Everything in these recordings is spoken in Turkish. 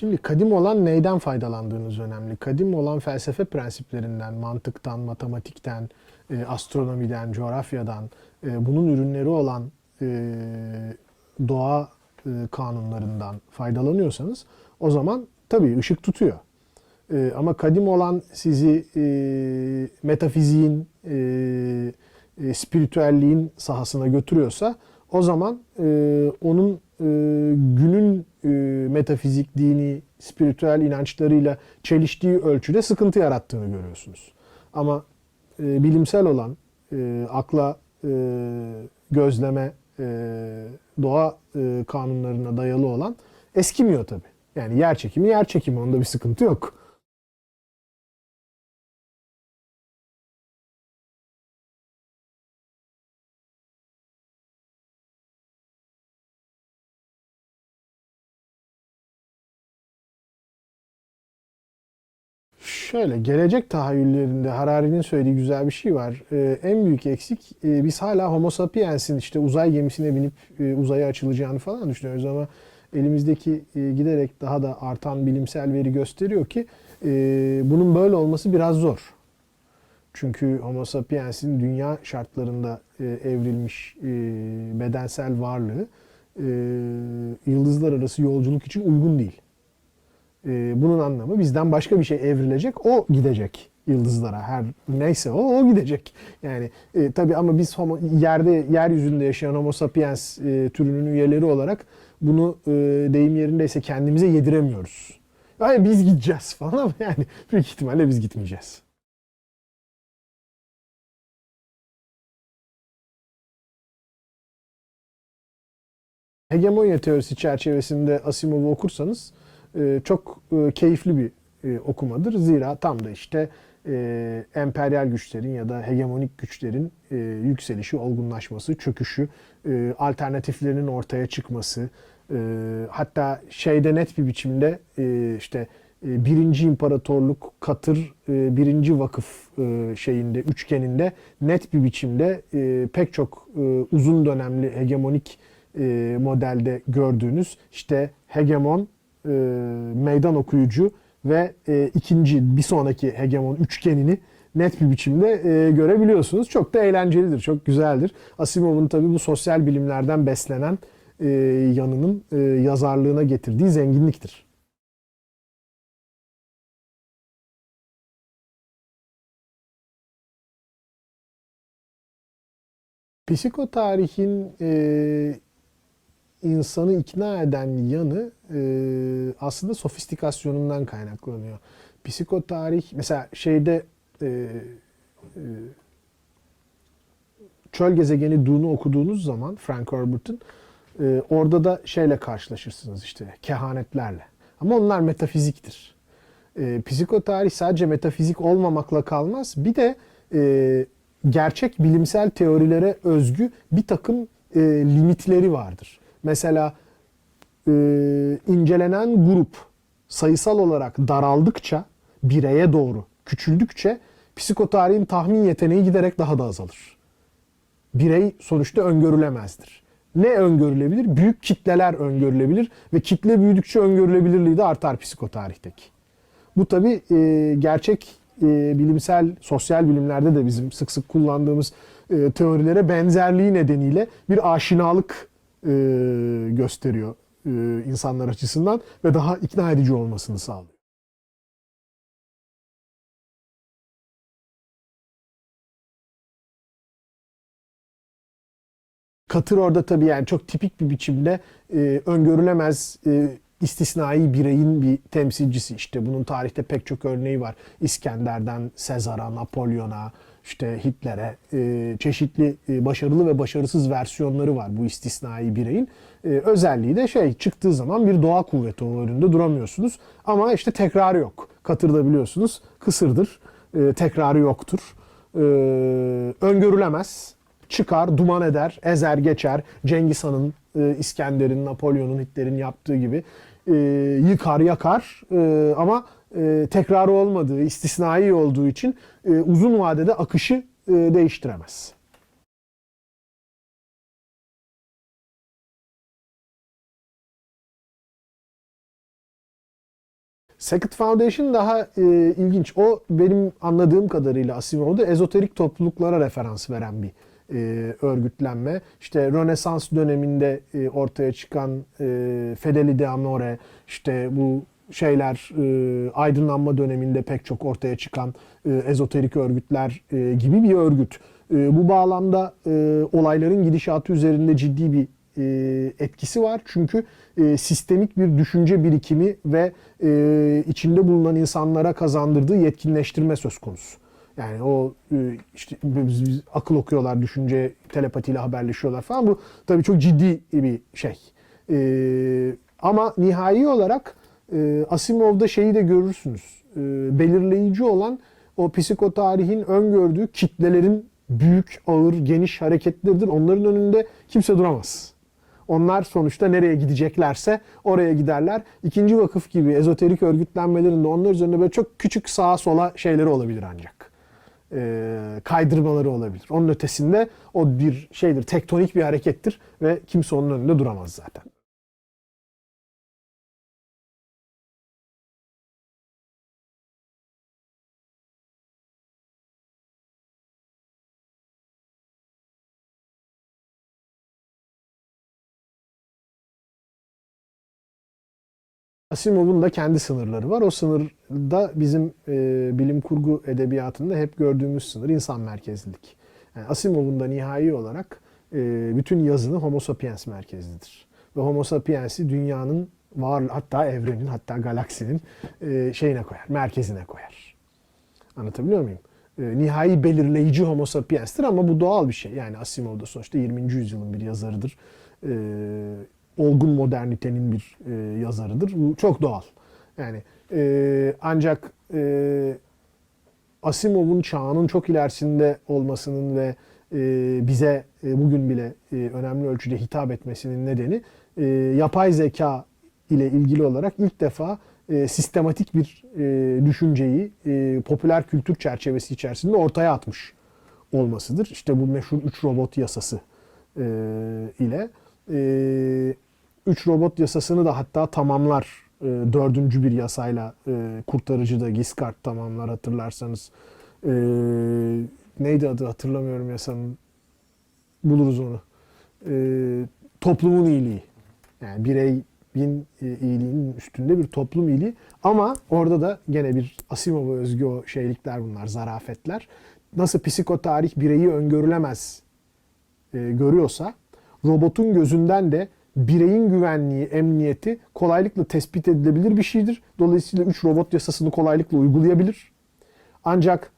Şimdi kadim olan neyden faydalandığınız önemli. Kadim olan felsefe prensiplerinden, mantıktan, matematikten, e, astronomiden, coğrafyadan, e, bunun ürünleri olan e, doğa kanunlarından faydalanıyorsanız o zaman tabii ışık tutuyor. Ama kadim olan sizi metafiziğin, spiritüelliğin sahasına götürüyorsa o zaman e, onun e, günün e, metafizik, dini, spiritüel inançlarıyla çeliştiği ölçüde sıkıntı yarattığını görüyorsunuz. Ama e, bilimsel olan, e, akla, e, gözleme, e, doğa e, kanunlarına dayalı olan eskimiyor tabii. Yani yer çekimi yer çekimi onda bir sıkıntı yok. Şöyle gelecek tahayyüllerinde Harari'nin söylediği güzel bir şey var. Ee, en büyük eksik e, biz hala Homo sapiens'in işte uzay gemisine binip e, uzaya açılacağını falan düşünüyoruz ama elimizdeki e, giderek daha da artan bilimsel veri gösteriyor ki e, bunun böyle olması biraz zor. Çünkü Homo sapiens'in dünya şartlarında e, evrilmiş e, bedensel varlığı e, yıldızlar arası yolculuk için uygun değil. E, bunun anlamı bizden başka bir şey evrilecek, o gidecek yıldızlara. Her neyse o, o gidecek. Yani e, tabii ama biz homo, yerde yeryüzünde yaşayan Homo sapiens e, türünün üyeleri olarak bunu e, deyim yerindeyse kendimize yediremiyoruz. Yani biz gideceğiz falan ama yani büyük ihtimalle biz gitmeyeceğiz. Hegemonya teorisi çerçevesinde Asimov'u okursanız e, çok e, keyifli bir e, okumadır. Zira tam da işte emperyal güçlerin ya da hegemonik güçlerin yükselişi, olgunlaşması, çöküşü, alternatiflerinin ortaya çıkması, hatta şeyde net bir biçimde işte birinci imparatorluk Katır birinci vakıf şeyinde üçgeninde net bir biçimde pek çok uzun dönemli hegemonik modelde gördüğünüz işte hegemon e, meydan okuyucu ve e, ikinci bir sonraki hegemon üçgenini net bir biçimde e, görebiliyorsunuz. Çok da eğlencelidir, çok güzeldir. Asimov'un tabii bu sosyal bilimlerden beslenen e, yanının e, yazarlığına getirdiği zenginliktir. Psikotarihin e, insanı ikna eden yanı e, aslında sofistikasyonundan kaynaklanıyor. Psikotarih mesela şeyde e, e, Çöl Gezegeni Dune'u okuduğunuz zaman Frank Herbert'ın e, orada da şeyle karşılaşırsınız işte kehanetlerle. Ama onlar metafiziktir. E, psikotarih sadece metafizik olmamakla kalmaz. Bir de e, gerçek bilimsel teorilere özgü bir takım e, limitleri vardır. Mesela e, incelenen grup sayısal olarak daraldıkça, bireye doğru küçüldükçe psikotarihin tahmin yeteneği giderek daha da azalır. Birey sonuçta öngörülemezdir. Ne öngörülebilir? Büyük kitleler öngörülebilir ve kitle büyüdükçe öngörülebilirliği de artar psikotarihteki. Bu tabi e, gerçek e, bilimsel, sosyal bilimlerde de bizim sık sık kullandığımız e, teorilere benzerliği nedeniyle bir aşinalık e, gösteriyor insanlar açısından ve daha ikna edici olmasını sağlıyor. Katır orada tabii yani çok tipik bir biçimde e, öngörülemez e, istisnai bireyin bir temsilcisi. İşte bunun tarihte pek çok örneği var. İskender'den Sezar'a, Napolyon'a, işte Hitler'e e, çeşitli e, başarılı ve başarısız versiyonları var bu istisnai bireyin. E, özelliği de şey çıktığı zaman bir doğa kuvveti o önünde duramıyorsunuz. Ama işte tekrarı yok. Katırda biliyorsunuz kısırdır. E, tekrarı yoktur. E, öngörülemez. Çıkar, duman eder, ezer geçer. Cengiz Han'ın, e, İskender'in, Napolyon'un, Hitler'in yaptığı gibi e, yıkar, yakar. E, ama e, tekrarı olmadığı, istisnai olduğu için e, uzun vadede akışı e, değiştiremez. Second Foundation daha e, ilginç. O benim anladığım kadarıyla Asimov'da ezoterik topluluklara referans veren bir e, örgütlenme. İşte Rönesans döneminde e, ortaya çıkan e, Fedeli de Amore, işte bu şeyler e, aydınlanma döneminde pek çok ortaya çıkan e, ezoterik örgütler e, gibi bir örgüt. E, bu bağlamda e, olayların gidişatı üzerinde ciddi bir e, etkisi var. Çünkü e, sistemik bir düşünce birikimi ve e, içinde bulunan insanlara kazandırdığı yetkinleştirme söz konusu. Yani o e, işte biz, biz akıl okuyorlar, düşünce telepatiyle haberleşiyorlar falan. Bu tabii çok ciddi bir şey. E, ama nihai olarak e, Asimov'da şeyi de görürsünüz. E, belirleyici olan o psikotarihin öngördüğü kitlelerin büyük, ağır, geniş hareketleridir. Onların önünde kimse duramaz. Onlar sonuçta nereye gideceklerse oraya giderler. İkinci vakıf gibi ezoterik örgütlenmelerin de onlar üzerinde böyle çok küçük sağa sola şeyleri olabilir ancak. Ee, kaydırmaları olabilir. Onun ötesinde o bir şeydir, tektonik bir harekettir ve kimse onun önünde duramaz zaten. Asimov'un da kendi sınırları var. O sınırda bizim e, bilim kurgu edebiyatında hep gördüğümüz sınır insan merkezlilik. Yani Asimov'un da nihai olarak e, bütün yazını Homo sapiens merkezlidir. Ve Homo sapiens'i dünyanın var hatta evrenin hatta galaksinin e, şeyine koyar, merkezine koyar. Anlatabiliyor muyum? E, nihai belirleyici Homo sapiens'tir ama bu doğal bir şey. Yani Asimov da sonuçta 20. yüzyılın bir yazarıdır. E, olgun modernitenin bir e, yazarıdır. Bu çok doğal. Yani e, ancak e, Asimov'un çağının çok ilerisinde olmasının ve e, bize e, bugün bile e, önemli ölçüde hitap etmesinin nedeni e, yapay zeka ile ilgili olarak ilk defa e, sistematik bir e, düşünceyi e, popüler kültür çerçevesi içerisinde ortaya atmış olmasıdır. İşte bu meşhur üç robot yasası e, ile. E, 3 robot yasasını da hatta tamamlar. E, dördüncü bir yasayla e, kurtarıcıda Giscard tamamlar hatırlarsanız. E, neydi adı hatırlamıyorum yasanın. Buluruz onu. E, toplumun iyiliği. Yani birey bin e, iyiliğinin üstünde bir toplum iyiliği. Ama orada da gene bir Asimov'a özgü o şeylikler bunlar, zarafetler. Nasıl psikotarih bireyi öngörülemez e, görüyorsa robotun gözünden de bireyin güvenliği, emniyeti kolaylıkla tespit edilebilir bir şeydir. Dolayısıyla 3 robot yasasını kolaylıkla uygulayabilir. Ancak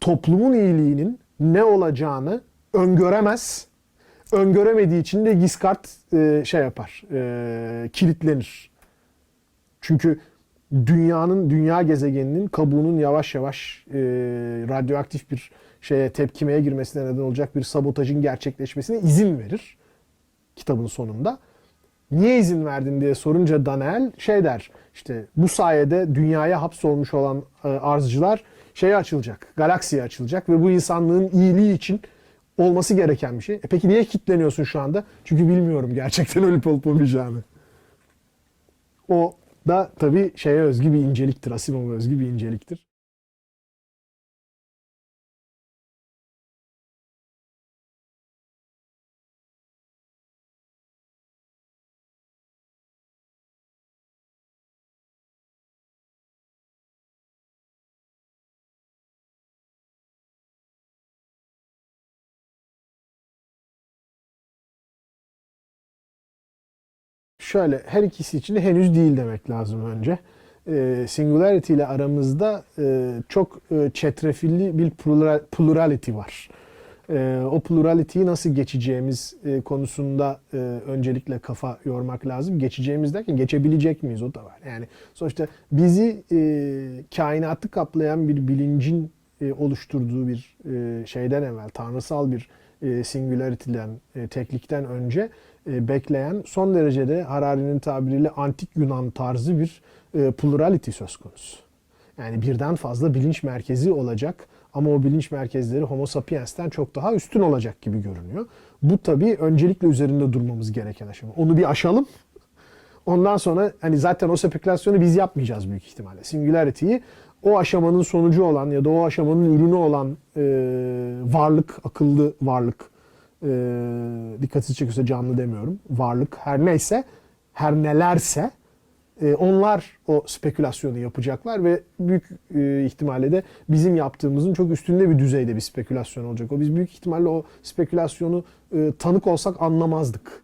toplumun iyiliğinin ne olacağını öngöremez. Öngöremediği için de Giscard e, şey yapar, e, kilitlenir. Çünkü dünyanın, dünya gezegeninin kabuğunun yavaş yavaş e, radyoaktif bir şeye tepkimeye girmesine neden olacak bir sabotajın gerçekleşmesine izin verir kitabın sonunda. Niye izin verdin diye sorunca Daniel şey der işte bu sayede dünyaya hapsolmuş olan e, arzcılar şeye açılacak, galaksiye açılacak ve bu insanlığın iyiliği için olması gereken bir şey. E peki niye kitleniyorsun şu anda? Çünkü bilmiyorum gerçekten ölüp olup olmayacağını. O da tabii şeye özgü bir inceliktir. Asimov'a özgü bir inceliktir. Şöyle her ikisi için de henüz değil demek lazım önce. E, singularity ile aramızda e, çok e, çetrefilli bir plural, plurality var. E, o plurality'yi nasıl geçeceğimiz e, konusunda e, öncelikle kafa yormak lazım. Geçeceğimiz derken geçebilecek miyiz o da var. Yani sonuçta bizi e, kainatı kaplayan bir bilincin e, oluşturduğu bir e, şeyden evvel, tanrısal bir e, singularity'den, e, teklikten önce bekleyen son derecede Harari'nin tabiriyle antik Yunan tarzı bir e, plurality söz konusu. Yani birden fazla bilinç merkezi olacak ama o bilinç merkezleri Homo sapiens'ten çok daha üstün olacak gibi görünüyor. Bu tabii öncelikle üzerinde durmamız gereken aşama. Onu bir aşalım. Ondan sonra hani zaten o spekülasyonu biz yapmayacağız büyük ihtimalle. Singularity'yi o aşamanın sonucu olan ya da o aşamanın ürünü olan e, varlık, akıllı varlık, e, dikkatinizi çekiyorsa canlı demiyorum, varlık her neyse, her nelerse e, onlar o spekülasyonu yapacaklar ve büyük e, ihtimalle de bizim yaptığımızın çok üstünde bir düzeyde bir spekülasyon olacak. O biz büyük ihtimalle o spekülasyonu e, tanık olsak anlamazdık.